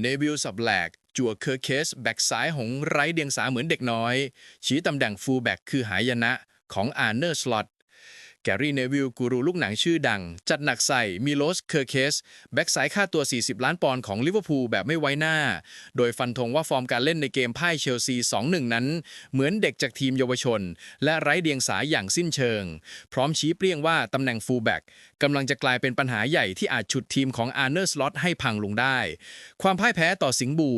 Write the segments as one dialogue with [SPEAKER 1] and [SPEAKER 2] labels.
[SPEAKER 1] เนวิลสับแหลกจั่วเคอร์เคส แบ็กซ้ายหงไร้เดียงสาเหมือนเด็กน้อย ชี้ตำแหน่งฟูลแบ็กคือหายนะของอาร์เนอร์สลอต แกรี่เนวิลกูรูลูกหนังชื่อดัง จัดหนักใส่มิโลส เคอร์เคส แบ็กซ้ายค่าตัว 40 ล้านปอนด์ของลิเวอร์พูลแบบไม่ไว้หน้า โดยฟันธงว่าฟอร์มการเล่นในเกมพ่ายเชลซี 2-1 นั้น เหมือนเด็กจากทีมเยาวชน และไร้เดียงสาอย่างสิ้นเชิง พร้อมชี้เปรี้ยงว่าตำแหน่งฟูลแบ็กกำลังจะกลายเป็นปัญหาใหญ่ที่อาจฉุดทีมของอาร์เนอร์สลอตให้พังลงได้ ความพ่ายแพ้ต่อสิงบู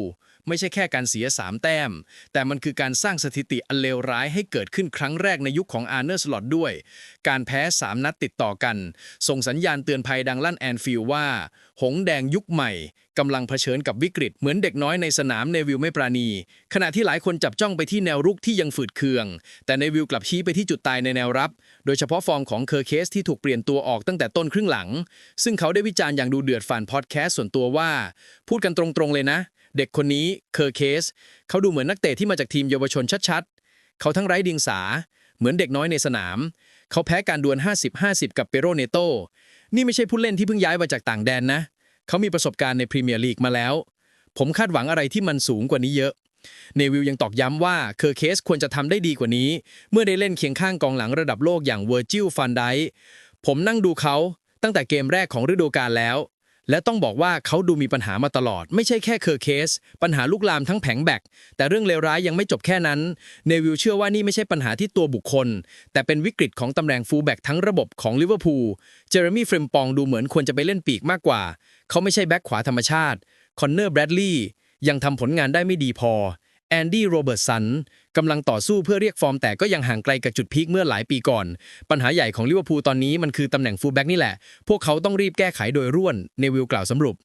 [SPEAKER 1] ไม่ใช่แค่การเสีย 3 แต้ม แต่มันคือการสร้างสถิติอันเลวร้ายให้เกิดขึ้นครั้งแรกในยุคของอาร์เนอร์สลอตด้วย การแพ้ 3 นัดติดต่อกัน ส่งสัญญาณเตือนภัยดังลั่นแอนฟิลว่า หงแดงยุคใหม่กำลังเผชิญกับวิกฤต เหมือนเด็กน้อยในสนามเนวิลไม่ปราณี ขณะที่หลายคนจับจ้องไปที่แนวรุกที่ยังฝืดเคือง แต่เนวิลกลับชี้ไปที่จุดตายในแนวรับ โดยเฉพาะฟอร์มของเคอร์เคสที่ถูกเปลี่ยนตัวออกตั้งแต่ต้นครึ่งหลัง ซึ่งเขาได้วิจารณ์อย่างดูเดือดฝ่านพอดแคสต์ส่วนตัวว่า พูดกันตรงๆเลยนะ เด็กคนนี้เคอร์เคส เขาดูเหมือนนักเตะที่มาจากทีมเยาวชนชัดๆ เขาทั้งไร้ดียงสา เหมือนเด็กน้อยในสนาม เขาแพ้การดวล 50-50 กับเปโรเนโต นี่ไม่ใช่ผู้เล่นที่เพิ่งย้ายมาจากต่างแดนนะ เขามีประสบการณ์ในพรีเมียร์ลีกมาแล้ว ผมคาดหวังอะไรที่มันสูงกว่านี้เยอะ เนวิลยังตอกย้ำว่าเคอร์เคสควรจะทำได้ดีกว่านี้ เมื่อได้เล่นเคียงข้างกองหลังระดับโลกอย่างเวอร์จิล ฟันไดผมนั่งดูเขาตั้งแต่เกมแรกของฤดูกาลแล้ว และต้องบอกว่าเขาดูมีปัญหามาตลอด ไม่ใช่แค่เคอร์เคส ปัญหาลุกลามทั้งแผงแบกแต่เรื่องเลวร้ายยังไม่จบแค่นั้น เนวิลเชื่อว่านี่ไม่ใช่ปัญหาที่ตัวบุคคล แต่เป็นวิกฤตของตำแหน่งฟูลแบ็กทั้งระบบของลิเวอร์พูล เจอร์มี่เฟรมปองดูเหมือนควรจะไปเล่นปีกมากกว่า เขาไม่ใช่แบ็กขวาธรรมชาติ คอนเนอร์แบรดลีย์ยังทำผลงานได้ไม่ดีพอ แอนดี้โรเบิร์ตสันกำลังต่อสู้เพื่อเรียกฟอร์มแต่ก็ยังห่างไกลกับจุดพีคเมื่อหลายปีก่อน ปัญหาใหญ่ของลิเวอร์พูลตอนนี้มันคือตำแหน่งฟูลแบ็กนี่แหละ พวกเขาต้องรีบแก้ไขโดยร่วนเนวิลกล่าวสำรุป